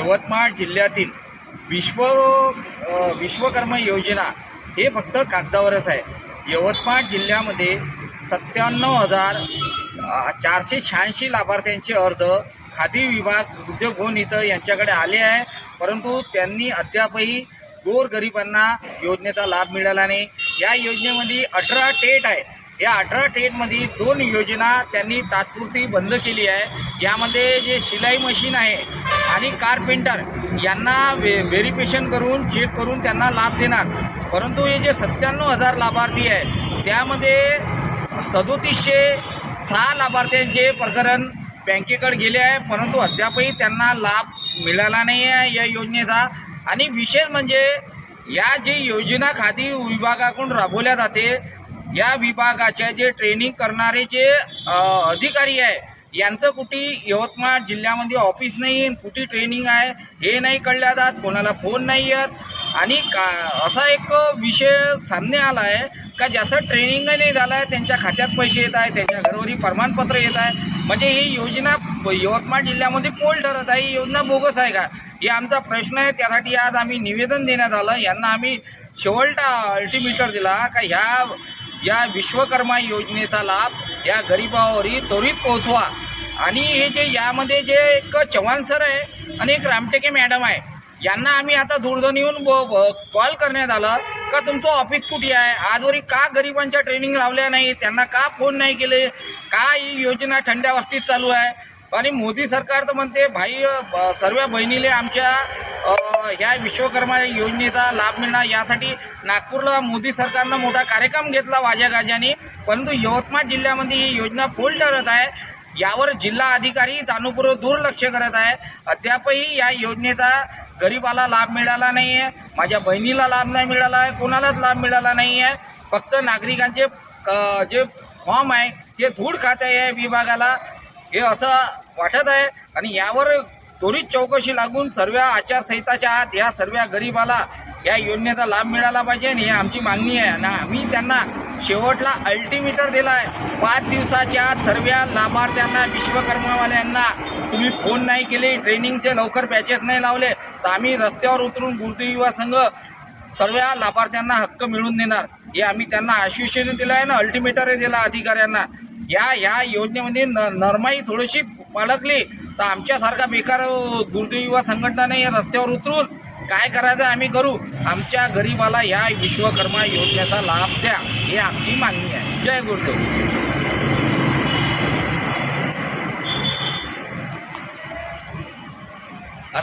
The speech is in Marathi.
यवतमाळ जिल्ह्यातील विश्व विश्वकर्म विश्वकर्मा योजना हे फक्त कागदावरच आहे. यवतमाळ जिल्ह्यामध्ये सत्त्याण्णव हजार चारशे शहाऐंशी लाभार्थ्यांचे अर्ज खादी विभाग उद्योग भवन इथं यांच्याकडे आले आहे. परंतु त्यांनी अद्यापही गोरगरिबांना योजनेचा लाभ मिळाला नाही. या योजनेमध्ये अठरा टेट आहे या अठरा टेटमध्ये दोन योजना त्यांनी तात्पुरती बंद केली आहे. यामध्ये जे शिलाई मशीन आहे आणि कारपेंटर यांना व्हे व्हेरिफिकेशन करून चेक करून त्यांना लाभ देणार. परंतु हे जे सत्त्याण्णव हजार लाभार्थी आहे त्यामध्ये सदोतीसशे सहा लाभार्थ्यांचे प्रकरण बँकेकडे गेले आहे. परंतु अद्यापही त्यांना लाभ मिळाला नाही आहे या योजनेचा. आणि विशेष म्हणजे या जी योजना खादी विभागाकडून राबवल्या जाते या विभागाचे जे ट्रेनिंग करणारे जे अधिकारी आहे यांचं कुठे यवतमाळ जिल्ह्यामध्ये ऑफिस नाही कुठे ट्रेनिंग आहे हे नाही कळल्या जात कोणाला फोन नाही येत. आणि का असा एक विषय सामने आला आहे का ज्याचं ट्रेनिंगही नाही झालं आहे त्यांच्या खात्यात पैसे येत आहे त्यांच्या घरोघरी प्रमाणपत्र येत आहे. म्हणजे ही योजना यवतमाळ जिल्ह्यामध्ये पोल ठरत आहे ही योजना बोगस आहे का? हे आमचा प्रश्न आहे त्यासाठी आज आम्ही निवेदन देण्यात आलं. यांना आम्ही शेवटचा अल्टिमेटर दिला का ह्या या विश्वकर्मा योजनेचा लाभ या गरिबावरी त्वरित पोहोचवा. आणि हे जे यामध्ये जे एक चव्हाण सर आहे आणि एक रामटेके मॅडम आहे यांना आम्ही आता दूरध्वनीहून ब- ब- कॉल करण्यात आलं का तुमचं ऑफिस कुठे आहे? आजवरी का गरिबांच्या ट्रेनिंग लावल्या नाही त्यांना का फोन नाही केले? का ही योजना थंड्या वस्तीत चालू आहे? आणि मोदी सरकार तर म्हणते भाई सर्व बहिणीले आमच्या ह्या विश्वकर्मा योजनेचा लाभ मिळणार. यासाठी नागपूरला मोदी सरकारनं मोठा कार्यक्रम घेतला वाज्या गाज्याने परंतु यवतमाळ जिल्ह्यामध्ये ही योजना फोल ठरत आहे. यावर जिल्हा अधिकारी जाणूपूर्वक दुर्लक्ष करत आहे. अद्यापही या योजनेचा गरीबाला लाभ मिळाला नाही आहे माझ्या बहिणीला लाभ नाही मिळाला आहे. कोणालाच लाभ मिळाला नाही आहे फक्त नागरिकांचे जे फॉर्म आहे ते धूळ खाते आहे विभागाला. हे असं वाटत आहे. आणि यावर त्वरित चौकशी लागून सर्व आचारसंहिताच्या आत या सर्व गरिबाला या योजनेचा लाभ मिळाला पाहिजे आणि ही आमची मागणी आहे. आणि आम्ही त्यांना शेवटला अल्टिमेटर दिला आहे. पाच दिवसाच्या आत सर्व लाभार्थ्यांना विश्वकर्मावाल्यांना तुम्ही फोन नाही केले ट्रेनिंगचे लवकर पॅचेस नाही लावले तर आम्ही रस्त्यावर उतरून गुरुती युवा संघ सर्व लाभार्थ्यांना हक्क मिळवून देणार. हे आम्ही त्यांना आश्वासन दिलं आहे ना अल्टिमेटरही दिला अधिकाऱ्यांना. या या योजनेमध्ये न नरमाई थोडीशी अडकली तर आमच्यासारखा बेकार दुर्दैव युवा संघटनाने या रस्त्यावर उतरून काय करायचं आम्ही करू? आमच्या गरिबाला या विश्वकर्मा योजनेचा लाभ द्या ही आमची मागणी आहे. जय गुरुदेव.